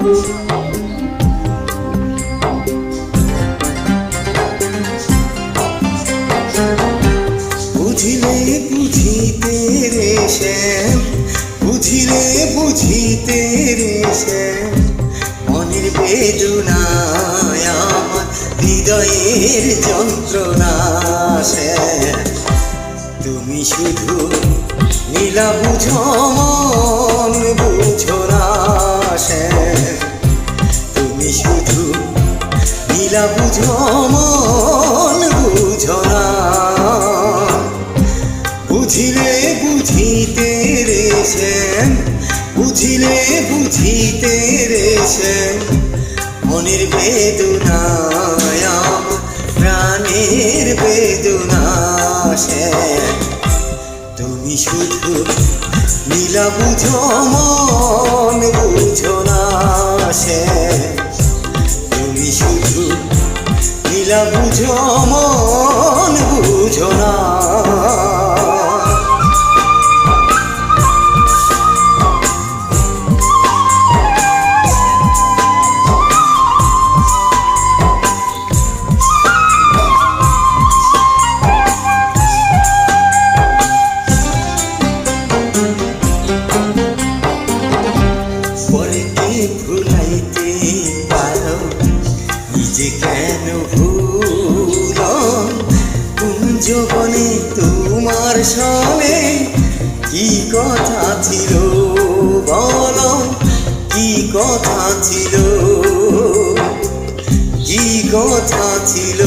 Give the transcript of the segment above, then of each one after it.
বুঝিলে বুঝিতে রে শ্যাম বুঝিলে বুঝিতে রে শ্যাম মনের বেদনায় হৃদয়ের যন্ত্রণা শ্যাম তুমি শুধু নীলা বুঝ মন বুঝো না শ্যাম রে সে বুঝিলে বুঝিতে রে সে মনের বেদনায় আমার প্রাণের বেদনাশে তুমি শুধু নীলা বুঝো মন, বুঝো না তুমি শুধু নীলা বুঝো মন, বুঝো না সনে কি কথা ছিল? বল কি কথা ছিল? কি কথা ছিল?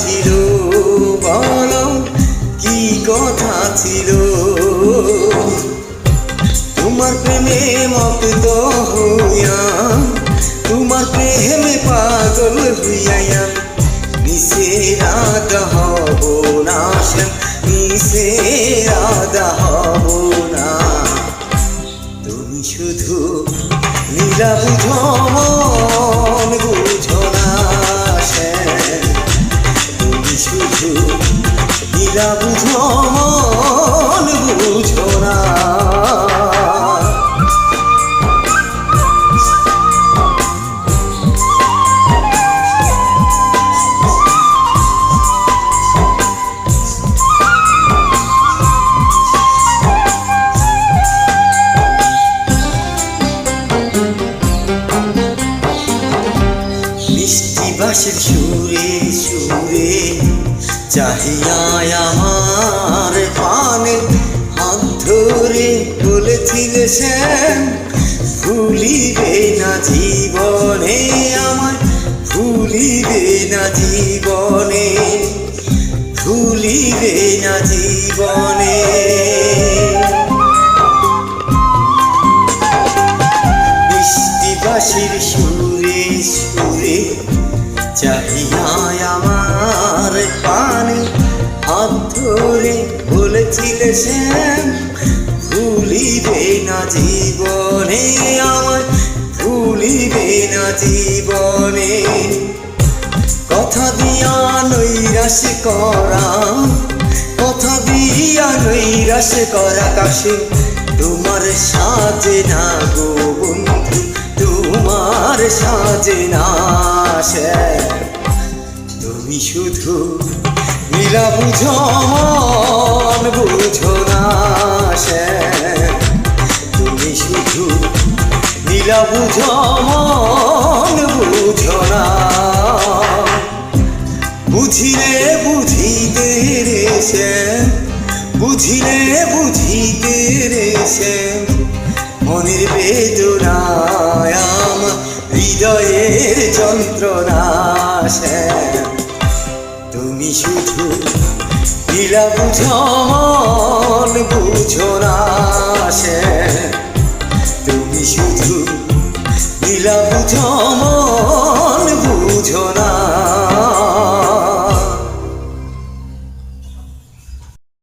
ছিল? বলো, কি কথা ছিল? তোমার প্রেমে মগ্ন হইয়া, তোমার প্রেমে পাগল হইয়া নিশে রাত হব না নিশে রাত হব না। তুমি শুধু নীলা বুঝো শুধু নীলা বুঝো মন বুঝো না বাসের সুরে সুরে চাহিয়ায় আমার পানে হাত ধরে বলেছিল শ্যাম ভুলিবে না জীবনে আমার, ভুলিবে না জীবনে, ভুলিবে না জীবনে। বলেছিলে ভুলিবে না জীবনে আমার, ভুলিবে না জীবনে। কথা দিয়া নৈরাশ করা, কথা দিয়া নৈরাশ করা কাশে। তোমার সাজে না গো বন্ধু, তোমার সাজে না তুমি শুধু নীলা বুঝো বুঝো না সে। তুমি শুধু নীলা বুঝো, মন বুঝো না। বুঝিলে বুঝিতে রে সে, বুঝিলে বুঝিতে রে সে। মনের বেদনায় আমার হৃদয়ের যন্ত্রণা সে। তুমি শুধু ঘিলা বুঝো বুঝো না সে। তুমি শুধু ঘিলা বুঝো বুঝো না